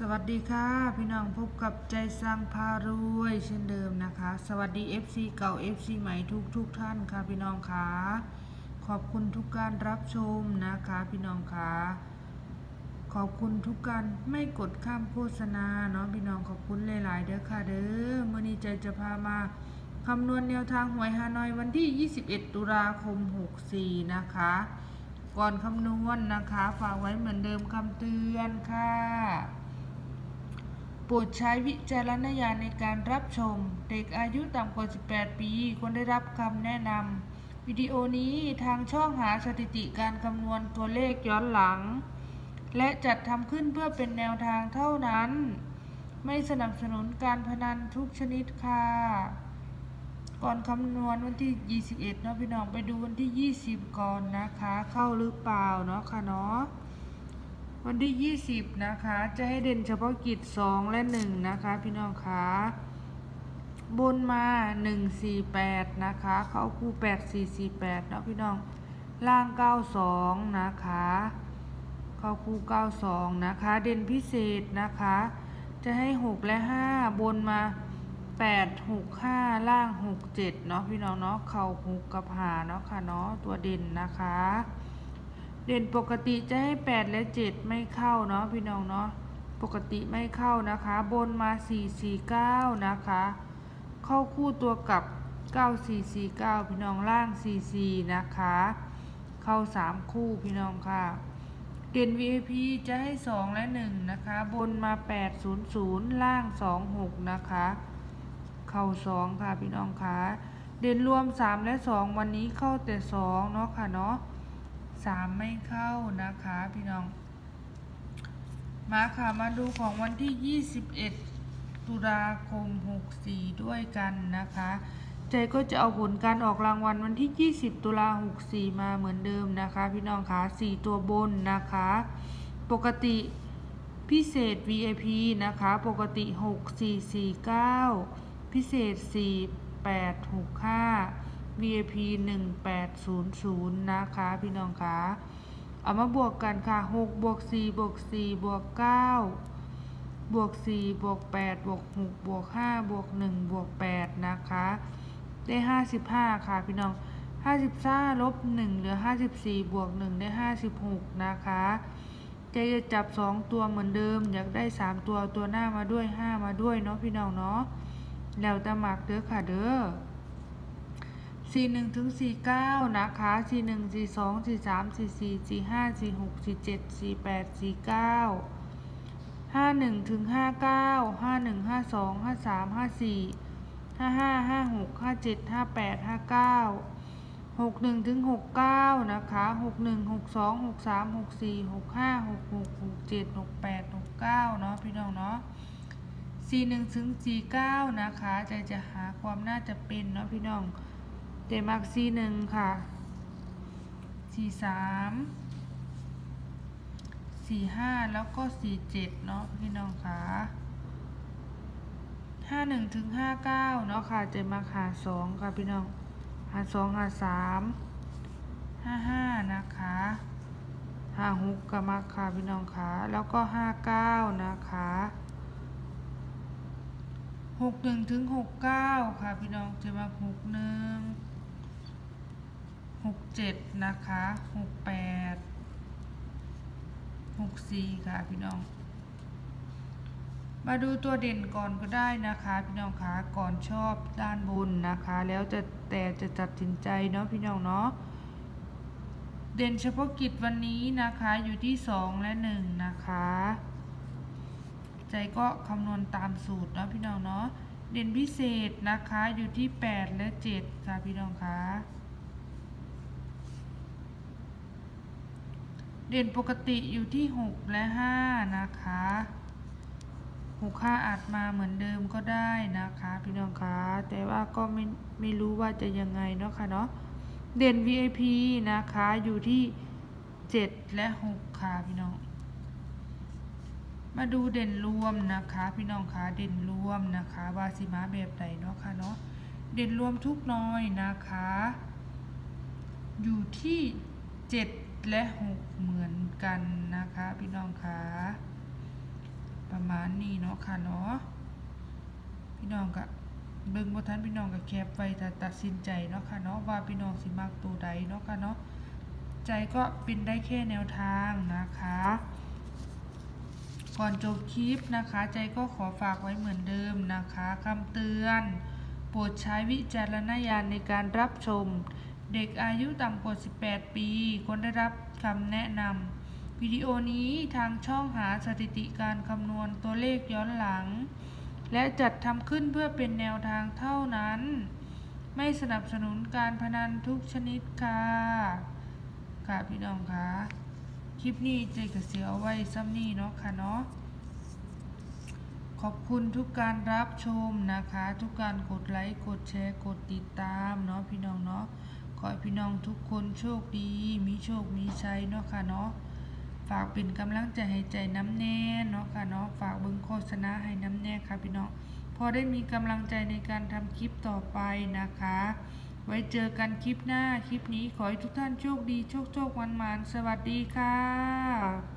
สวัสดีค่ะ พี่น้องพบกับใจสร้างพารวยเช่นเดิมนะคะ สวัสดี FC เก่า FC ใหม่ทุกทุกท่านค่ะพี่น้องค่ะขอบคุณทุกการรับชมนะคะพี่น้องค่ะขอบคุณทุกการไม่กดข้ามโฆษณาเนาะพี่น้องขอบคุณหลาย ๆ เด้อค่ะเด้อเมื่อนี้ใจจะพามาคำนวณแนวทางหวยฮานอยวันที่ 21 ตุลาคม 64 นะคะ ก่อนคำนวณนะคะ ฝากไว้เหมือนเดิมคำเตือนค่ะ โปรดใช้วิจารณญาณในการรับชม เด็กอายุต่ำกว่า 18 ปีควรได้รับคำแนะนำวิดีโอนี้ทางช่องหาสถิติการคำนวณตัวเลขย้อนหลัง และจัดทำขึ้นเพื่อเป็นแนวทางเท่านั้น ไม่สนับสนุนการพนันทุกชนิดค่ะ ก่อนคำนวณวันที่ 21 เนาะพี่น้องไปดูวันที่ 20 ก่อนนะคะ เข้าหรือเปล่าเนาะค่ะเนาะ วันที่ 20 นะคะ จะให้เด่นเฉพาะกิจ 2 และ 1 นะคะ พี่น้องคะบนมา 148 นะคะ เข้าคู่ 8448เนาะพี่น้อง ล่าง 92 นะคะ เข้าคู่ 92 นะคะ เด่นพิเศษนะคะ จะให้ 6 และ 5 บนมา 8 6 5 ล่าง 6 7 เนาะพี่น้องเนาะ เข่า6กับหาเนาะค่ะเนาะ ตัวเด่นนะคะ เด่นปกติจะให้ 8 และ 7 ไม่เข้าเนาะพี่น้องเนาะปกติไม่เข้านะคะ บนมา 4 4 9 นะคะ เข้าคู่ตัวกับ 9 4 4 9 พี่น้องล่าง 4 4 นะคะ เข้า 3 คู่พี่น้องค่ะ เด่น VIP จะให้ 2 และ 1 นะคะ บนมา 8 0 0 ล่าง 2 6 นะคะ เข้า 2 ค่ะพี่น้องค่ะ เด่นรวม 3 และ 2 วันนี้เข้าแต่ 2 เนาะค่ะเนาะ สามไม่เข้านะคะพี่น้อง มาค่ะมาดูของวันที่ 21 ตุลาคม 64 ด้วยกันนะคะใจก็จะเอาผลการออกรางวัลวันที่ 20 ตุลา64 มาเหมือนเดิมนะคะ พี่น้องคะ4ตัวบนนะคะ ปกติพิเศษ VIP นะคะ ปกติ 6449 พิเศษ 4865 VIP 1800 นะคะ พี่น้องคะเอามาบวกกันค่ะ6บวก4บวก4บวก9บวก4บวก8บวก6บวก5บวก1บวก8นะคะ ได้ 55 ค่ะพี่น้อง55ลบ1เหลือ 54 บวก 1 ได้ 56 นะคะเจะจะจับ 2 ตัวเหมือนเดิม อยากได้ 3 ตัวตัวหน้ามาด้วย 5 มาด้วยเนาะพี่น้องเนาะแล้วต่หมักเด้อค่ะเด้อ สี่หนึ่งถึงสี่เก้านะคะสี่หนึ่งสี่สองสี่สามสี่สี่สี่ห้าสี่หกสี่เจ็ดสี่แปดสี่เก้าห้าหนึ่งถึงห้าเก้าห้าหนึ่งห้าสองห้าสามห้าสี่ห้าห้าห้าหกห้าเจ็ดห้าแปดห้าเก้าหกหนึ่งถึงหกเก้านะคะหกหนึ่งหกสองหกสามหกสี่หกห้าหกหกหกเจ็ดหกแปดหกเก้าเนาะพี่น้องเนาะสี่หนึ่งถึงสี่เก้านะคะ ใจจะหาความน่าจะเป็นเนาะพี่น้อง เดมักสี่หนึ่งค่ะสี่สามสี่ห้าแล้วก็สี่เจ็ดเนาะพี่น้องค่ะห้าหนึ่งถึงห้าเก้าเนาะค่ะใจมาหาสองค่ะพี่น้องหาสองหาสามห้าห้านะคะห้าหกกับมาค่ะพี่น้องค่ะแล้วก็ห้าเก้านะคะหกหนึ่งถึงหกเก้าค่ะพี่น้องจะมาหกหนึ่ง หกเจ็ดนะคะหกแปดหกสี่ค่ะพี่น้อง มาดูตัวเด่นก่อนก็ได้นะคะ พี่น้องคะก่อนชอบด้านบนนะคะ แล้วจะแต่จะตัดสินใจเนาะพี่น้องเนาะเด่นเฉพาะกิจวันนี้นะคะอยู่ที่สองและหนึ่งนะคะ ใจก็คำนวณตามสูตรเนาะพี่น้องเนาะเด่นพิเศษนะคะอยู่ที่ 8 และ 7 ค่ะพี่น้องคะ เด่นปกติอยู่ที่ 6 และ 5 นะคะ6 5อาจมาเหมือนเดิมก็ได้นะคะ พี่น้องคะแต่ว่าก็ไม่ไม่รู้ว่าจะยังไงเนาะค่ะเนาะเด่น VIP นะคะอยู่ที่ 7 และ 6 ค่ะพี่น้อง มาดูเด่นรวมนะคะ พี่น้องคะเด่นรวมนะคะวาสิมาแบบใดเนาะค่ะเนาะเด่นรวมทุกน้อยนะคะ อยู่ที่เจ็ด และหกเหมือนกันนะคะ พี่น้องคะประมาณนี้เนาะค่ะเนาะพี่น้องก็เบิ่งบ่ทันพี่น้องก็แคปไว้ถ้าตัดสินใจเนาะค่ะเนาะว่าพี่น้องสิมักตัวใดเนาะค่ะเนาะใจก็เป็นได้แค่แนวทางนะคะก่อนจบคลิปนะคะ ใจก็ขอฝากไว้เหมือนเดิมนะคะคำเตือน โปรดใช้วิจารณญาณในการรับชม เด็กอายุต่ำกว่า 18 ปีควรได้รับคำแนะนำวิดีโอนี้ทางช่องหาสถิติการคำนวณตัวเลขย้อนหลัง และจัดทำขึ้นเพื่อเป็นแนวทางเท่านั้น ไม่สนับสนุนการพนันทุกชนิดค่ะค่ะพี่น้องคะคลิปนี้เจก็เสียเอาไว้ซ้ำนี่เนาะค่ะเนาะขอบคุณทุกการรับชมนะคะ ทุกการกดไลค์ กดแชร์ กดติดตามเนาะพี่น้องเนาะ ขอให้พี่น้องทุกคนโชคดี มีโชค มีชัยเนาะค่ะเนาะ ฝากเป็นกำลังใจให้ใจน้ำแน่เนาะค่ะเนาะ ฝากเบิ่งโฆษณาให้น้ำแน่ค่ะพี่น้อง พอได้มีกำลังใจในการทำคลิปต่อไปนะคะ ไว้เจอกันคลิปหน้า คลิปนี้ขอให้ทุกท่านโชคดี โชคโชควันมานสวัสดีค่ะ